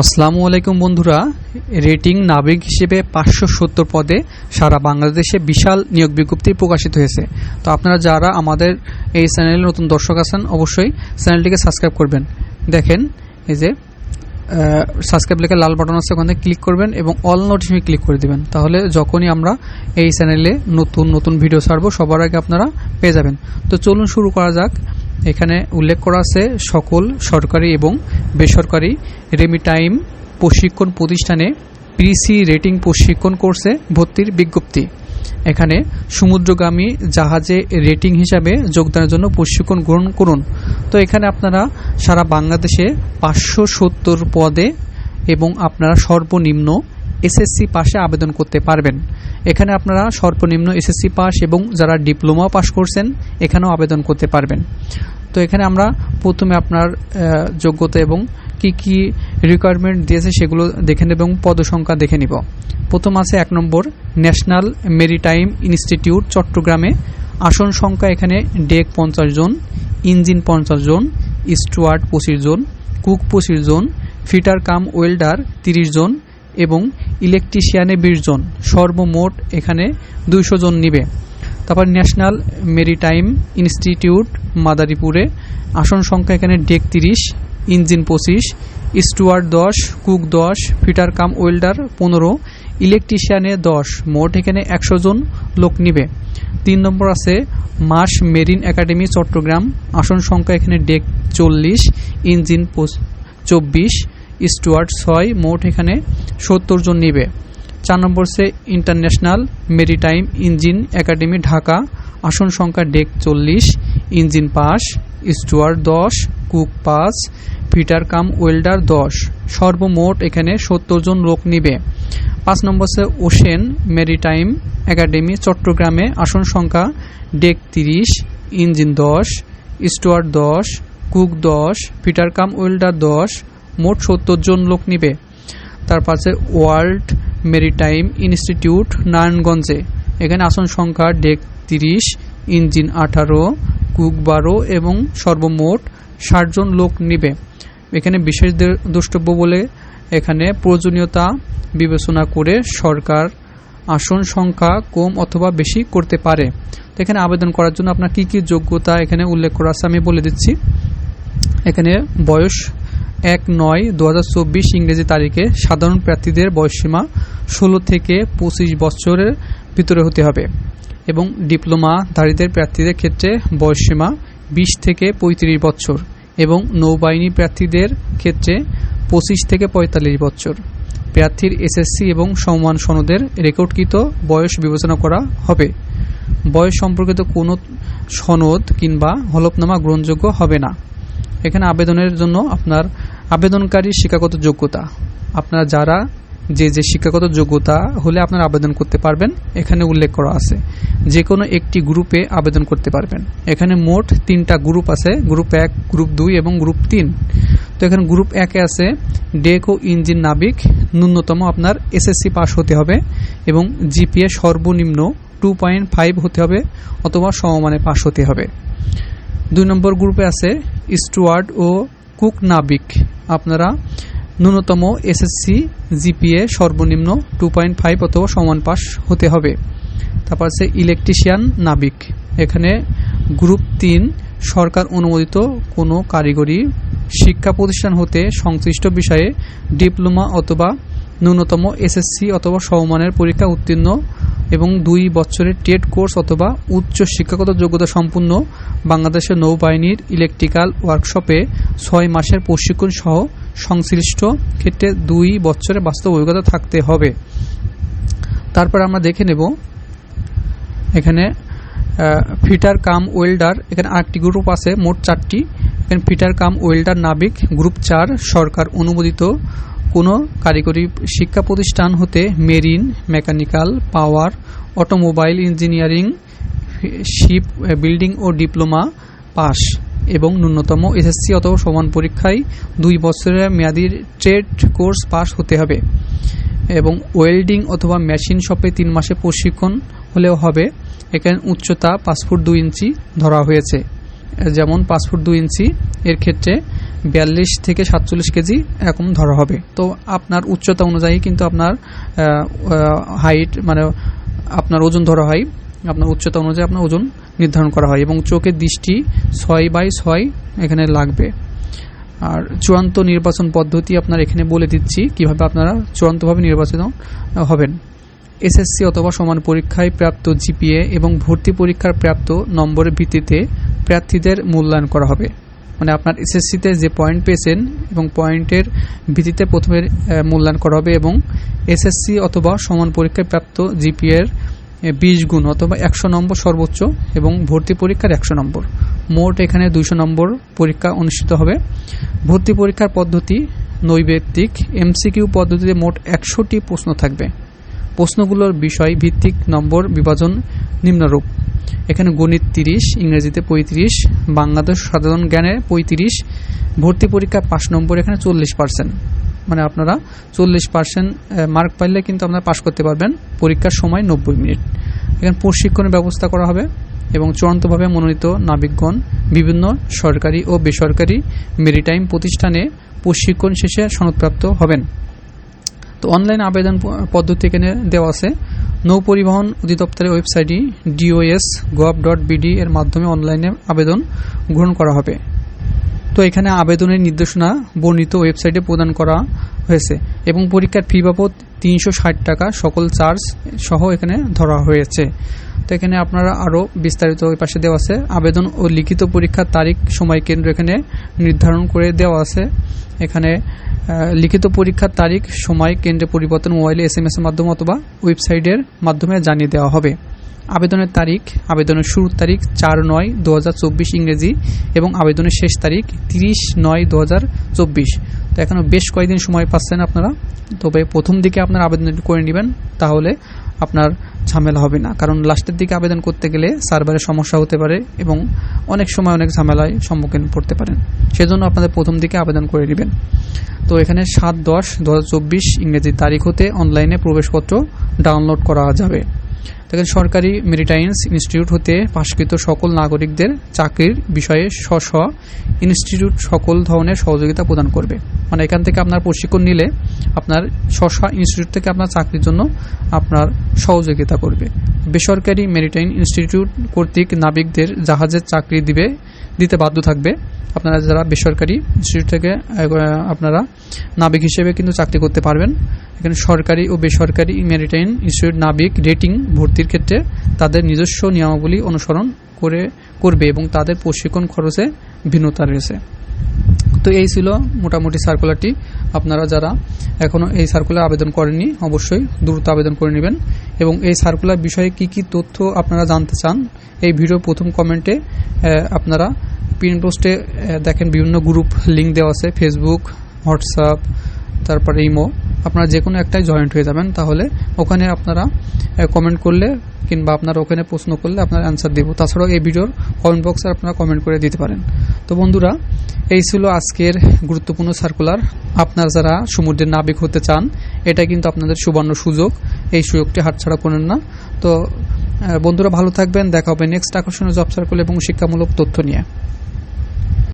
আসসালামু আলাইকুম বন্ধুরা। রেটিং নাবিক হিসেবে পাঁচশো সত্তর পদে সারা বাংলাদেশে বিশাল নিয়োগ বিজ্ঞপ্তি প্রকাশিত হয়েছে। তো আপনারা যারা আমাদের এই চ্যানেলে নতুন দর্শক আছেন, অবশ্যই চ্যানেলটিকে সাবস্ক্রাইব করবেন। দেখেন, এই যে সাবস্ক্রাইব লেখা লাল বাটন আছে, ওখানে ক্লিক করবেন এবং অল নোটিফিকেশন ক্লিক করে দিবেন। তাহলে যখনই আমরা এই চ্যানেলে নতুন নতুন ভিডিও ছাড়বো, সবার আগে আপনারা পেয়ে যাবেন। তো চলুন শুরু করা যাক। এখানে উল্লেখ করা আছে সকল সরকারি এবং বেসরকারি রেমিটাইম প্রশিক্ষণ প্রতিষ্ঠানে পিসি রেটিং প্রশিক্ষণ কোর্সে ভর্তির বিজ্ঞপ্তি। এখানে সমুদ্রগামী জাহাজে রেটিং হিসাবে যোগদানের জন্য প্রশিক্ষণ গ্রহণ করুন। তো এখানে আপনারা সারা বাংলাদেশে পাঁচশো সত্তর পদে এবং আপনারা সর্বনিম্ন এসএসসি পাশে আবেদন করতে পারবেন। এখানে আপনারা সর্বনিম্ন এসএসসি পাস এবং যারা ডিপ্লোমা পাস করছেন, এখানেও আবেদন করতে পারবেন। তো এখানে আমরা প্রথমে আপনার যোগ্যতা এবং কি কি রিকোয়ারমেন্ট দিয়েছে সেগুলো দেখে নেব এবং পদসংখ্যা দেখে নিব। প্রথম আছে এক নম্বর ন্যাশনাল মেরিটাইম ইনস্টিটিউট চট্টগ্রামে। আসন সংখ্যা এখানে ডেক পঞ্চাশ জন, ইঞ্জিন পঞ্চাশ জন, স্টুয়ার্ড পঁচিশ জন, কুক পঁচিশ জন, ফিটার কাম ওয়েল্ডার তিরিশ জন এবং ইলেকট্রিশিয়ানে বিশ জন, সর্বমোট এখানে দুইশো জন নিবে। তারপর ন্যাশনাল মেরিটাইম ইনস্টিটিউট, মাদারীপুরে। আসন সংখ্যা এখানে ডেক তিরিশ, ইঞ্জিন পঁচিশ স্টুয়ার্ড দশ, কুক দশ, ফিটার কাম ওয়েল্ডার পনেরো, ইলেকট্রিশিয়ানে দশ, মোট এখানে একশো জন লোক নিবে। তিন নম্বর আছে মাস মেরিন একাডেমি, চট্টগ্রাম। আসন সংখ্যা এখানে ডেক চল্লিশ, ইঞ্জিন চব্বিশ স্টুয়ার্ড ছয় মোট এখানে সত্তর জন নিবে। চার নম্বর সে international maritime engine academy, Dhaka. আসন সংখ্যা ডেক চল্লিশ, ইঞ্জিন পাস স্টুয়ার্ড দশ, cook pass, fitter cum welder দশ। সর্বমোট এখানে সত্তর জন লোক নিবে। পাঁচ নম্বর সে ওশেন মেরিটাইম একাডেমি, চট্টগ্রামে। আসন সংখ্যা ডেক তিরিশ, ইঞ্জিন দশ স্টুয়ার্ড দশ, কুক দশ, ফিটার কাম ওয়েল্ডার দশ মোট সত্তর জন লোক নিবে। তার পাশে ওয়ার্ল্ড মেরিটাইম ইনস্টিটিউট নারায়ণগঞ্জে। এখানে আসন সংখ্যা ডেক তিরিশ, ইঞ্জিন আঠারো, কুক বারো এবং সর্বমোট ষাট জন লোক নিবে। এখানে বিশেষ দ্রষ্টব্য বলে এখানে প্রয়োজনীয়তা বিবেচনা করে সরকার আসন সংখ্যা কম অথবা বেশি করতে পারে। এখানে আবেদন করার জন্য আপনার কি কি যোগ্যতা এখানে উল্লেখ করা আছে আমি বলে দিচ্ছি। এখানে বয়স এক নয় দু ইংরেজি তারিখে সাধারণ প্রার্থীদের বয়সসীমা ষোলো থেকে পঁচিশ বছরের ভিতরে হতে হবে এবং ডিপ্লোমা ডিপ্লোমাধারীদের প্রার্থীদের ক্ষেত্রে বয়সসীমা বিশ থেকে পঁয়ত্রিশ বছর এবং নৌবাহিনী প্রার্থীদের ক্ষেত্রে পঁচিশ থেকে পঁয়তাল্লিশ বছর। প্রার্থীর এসএসসি এবং সমমান সনদের রেকর্ডকৃত বয়স বিবেচনা করা হবে। বয়স সম্পর্কিত কোনো সনদ কিংবা হলফনামা গ্রহণযোগ্য হবে না। এখানে আবেদনের জন্য আপনার আবেদনকারী শিক্ষাগত যোগ্যতা। আপনারা যারা যে যে শিক্ষাগত যোগ্যতা হলে আপনারা আবেদন করতে পারবেন, এখানে উল্লেখ করা আছে। যে কোনো একটি গ্রুপে আবেদন করতে পারবেন। এখানে মোট তিনটা গ্রুপ আছে, গ্রুপ এক, গ্রুপ দুই এবং গ্রুপ তিন। তো এখানে গ্রুপ একে আছে, ডেক ও ইঞ্জিন নাবিক, ন্যূনতম আপনার এসএসসি পাস হতে হবে এবং জিপিএ সর্বনিম্ন টু পয়েন্ট ফাইভ হতে হবে অথবা সমমানে পাস হতে হবে। দুই নম্বর গ্রুপে আছে স্টুয়ার্ড ও কুক নাবিক। আপনারা ন্যূনতম এসএসসি জিপিএ সর্বনিম্ন টু পয়েন্ট ফাইভ অথবা সমান পাস হতে হবে। তারপর আছে ইলেকট্রিশিয়ান নাবিক। এখানে গ্রুপ তিন, সরকার অনুমোদিত কোনো কারিগরি শিক্ষা প্রতিষ্ঠান হতে সংশ্লিষ্ট বিষয়ে ডিপ্লোমা অথবা ন্যূনতম এসএসসি অথবা সমমানের পরীক্ষা উত্তীর্ণ এবং দুই বছরের টেট কোর্স অথবা উচ্চ শিক্ষাগত যোগ্যতা সম্পন্ন বাংলাদেশের নৌবাহিনীর ইলেকট্রিক্যাল ওয়ার্কশপে ছয় মাসের প্রশিক্ষণ সহ সংশ্লিষ্ট ক্ষেত্রে দুই বছরের বাস্তব অভিজ্ঞতা থাকতে হবে। তারপর আমরা দেখে নেব এখানে ফিটার কাম ওয়েল্ডার, এখানে আরেকটি গ্রুপ আছে, মোট চারটি। এখানে ফিটার কাম ওয়েল্ডার নাবিক গ্রুপ চার, সরকার অনুমোদিত। কোনো কারিগরি শিক্ষা প্রতিষ্ঠান হতে marine, mechanical, power, automobile engineering, ship, building ও ডিপ্লোমা পাস এবং ন্যূনতম এসএসসি অথবা সমান পরীক্ষায় দুই বছরের মেয়াদী ট্রেড কোর্স পাস হতে হবে এবং ওয়েল্ডিং অথবা মেশিন শপে তিন মাসে প্রশিক্ষণ হলেও হবে। এখানে উচ্চতা পাঁচ ফুট দুই ইঞ্চি ধরা হয়েছে। যেমন পাঁচ ফুট দুই ইঞ্চি, এর ক্ষেত্রে বিয়াল্লিশ থেকে সাতচল্লিশ কেজি এরকম ধরা হবে। তো আপনার উচ্চতা অনুযায়ী কিন্তু আপনার হাইট মানে আপনার ওজন ধরা হয়। আপনার উচ্চতা অনুযায়ী আপনার ওজন নির্ধারণ করা হয় এবং চোখের দৃষ্টি ছয় বাই ছয় এখানে লাগবে। আর চূড়ান্ত নির্বাচন পদ্ধতি আপনার এখানে বলে দিচ্ছি কীভাবে আপনারা চূড়ান্তভাবে নির্বাচিত হবেন। এসএসসি অথবা সমান পরীক্ষায় প্রাপ্ত জিপিএ এবং ভর্তি পরীক্ষার প্রাপ্ত নম্বরের ভিত্তিতে প্রার্থীদের মূল্যায়ন করা হবে। মানে আপনার এসএসসিতে যে পয়েন্ট পেয়েছেন এবং পয়েন্টের ভিত্তিতে প্রথমে মূল্যায়ন করা হবে এবং এসএসসি অথবা সমান পরীক্ষায় প্রাপ্ত জিপিএর বিশ গুণ অথবা একশো নম্বর সর্বোচ্চ এবং ভর্তি পরীক্ষার একশো নম্বর। মোট এখানে দুইশো নম্বর পরীক্ষা অনুষ্ঠিত হবে। ভর্তি পরীক্ষার পদ্ধতি নৈবেত্তিক এমসিকিউ পদ্ধতিতে মোট একশোটি প্রশ্ন থাকবে। প্রশ্নগুলোর বিষয় ভিত্তিক নম্বর, বিভাজন, নিম্নরূপ। এখানে গণিত তিরিশ, ইংরেজিতে পঁয়ত্রিশ বাংলাদেশ সাধারণ জ্ঞানে পঁয়ত্রিশ, ভর্তি পরীক্ষা পাঁচ নম্বর এখানে চল্লিশ পার্সেন্ট। মানে আপনারা চল্লিশ পার্সেন্ট মার্ক পাইলে কিন্তু আপনারা পাশ করতে পারবেন। পরীক্ষার সময় নব্বই মিনিট। এখানে প্রশিক্ষণের ব্যবস্থা করা হবে এবং চূড়ান্তভাবে মনোনীত নাবিকগণ বিভিন্ন সরকারি ও বেসরকারি মেরিটাইম প্রতিষ্ঠানে প্রশিক্ষণ শেষে সনদপ্রাপ্ত হবেন। তো অনলাইন আবেদন পদ্ধতি এখানে দেওয়া আছে। নৌ পরিবহন অধিদপ্তরের ওয়েবসাইটে ডিওএস গভ ডট বিডি এর মাধ্যমে অনলাইনে আবেদন গ্রহণ করা হবে। তো এখানে আবেদনের নির্দেশনা বর্ণিত ওয়েবসাইটে প্রদান করা হয়েছে এবং পরীক্ষার ফি বাবদ তিনশো ষাট টাকা সকল চার্জ সহ এখানে ধরা হয়েছে। তো এখানে আপনারা আরও বিস্তারিত ওই পাশে দেওয়া আছে, আবেদন ও লিখিত পরীক্ষার তারিখ, সময় কেন্দ্র এখানে নির্ধারণ করে দেওয়া আছে। এখানে লিখিত পরীক্ষার তারিখ, সময়, কেন্দ্রে পরিবর্তন, মোবাইলে এস এম এস এর মাধ্যমে অথবা ওয়েবসাইটের মাধ্যমে জানিয়ে দেওয়া হবে। আবেদনের তারিখ, আবেদনের শুরুর তারিখ চার নয় দু ইংরেজি এবং আবেদনের শেষ তারিখ তিরিশ নয় দু তো এখনও বেশ কয়েকদিন সময় পাচ্ছেন আপনারা। তবে প্রথম দিকে আপনার আবেদন করে নেবেন, তাহলে আপনার ঝামেলা হবে না। কারণ লাস্টের দিকে আবেদন করতে গেলে সার্ভারের সমস্যা হতে পারে এবং অনেক সময় অনেক ঝামেলায় সম্মুখীন পড়তে পারেন। সেজন্য আপনাদের প্রথম দিকে আবেদন করে নেবেন। তো এখানে সাত দশ দু ইংরেজি তারিখ হতে অনলাইনে প্রবেশপত্র ডাউনলোড করা যাবে। দেখেন সরকারি মেরিটাইন্স ইনস্টিটিউট হতে পাশকৃত সকল নাগরিকদের চাকরির বিষয়ে স্ব ইনস্টিটিউট সকল ধরনের সহযোগিতা প্রদান করবে। মানে এখান থেকে আপনার প্রশিক্ষণ নিলে আপনার স্ব স্ব ইনস্টিটিউট থেকে আপনার চাকরির জন্য আপনার সহযোগিতা করবে। বেসরকারি মেরিটাইন ইনস্টিটিউট কর্তৃক নাবিকদের জাহাজের চাকরি দিবে, দিতে বাধ্য থাকবে। আপনারা যারা বেসরকারি ইনস্টিটিউট থেকে আপনারা নাবিক হিসেবে কিন্তু চাকরি করতে পারবেন। এখানে সরকারি ও বেসরকারি মেরিটাইন ইনস্টিটিউট নাবিক রেটিং ভর্তির ক্ষেত্রে তাদের নিজস্ব নিয়মাবলী অনুসরণ করে, করবে এবং তাদের প্রশিক্ষণ খরচে ভিন্নতা রয়েছে। তো এই ছিল মোটামুটি সার্কুলারটি আপনারা যারা এখনও এই সার্কুলার আবেদন করেননি, অবশ্যই দ্রুত আবেদন করে নেবেন। এবং এই সার্কুলার বিষয়ে কি কি তথ্য আপনারা জানতে চান, এই ভিডিও প্রথম কমেন্টে আপনারা পিন পোস্টে দেখেন বিভিন্ন গ্রুপ লিঙ্ক দেওয়া আছে। ফেসবুক হোয়াটসঅ্যাপ তারপরে ইমো আপনারা যে কোনো একটাই জয়েন্ট হয়ে যাবেন, তাহলে ওখানে আপনারা কমেন্ট করলে কিংবা আপনারা ওখানে প্রশ্ন করলে আপনার অ্যান্সার দেবো। তাছাড়াও এই ভিডিওর কমেন্ট বক্সে আপনারা কমেন্ট করে দিতে পারেন। তো বন্ধুরা, এই ছিল আজকের গুরুত্বপূর্ণ সার্কুলার আপনারা যারা সমুদ্রের নাবিক হতে চান, এটা কিন্তু আপনাদের সুবর্ণ সুযোগ। এই সুযোগটি হাতছাড়া করেন না। তো বন্ধুরা ভালো থাকবেন। দেখা হবে নেক্সট আকর্ষণীয় জব সার্কুল এবং শিক্ষামূলক তথ্য নিয়ে।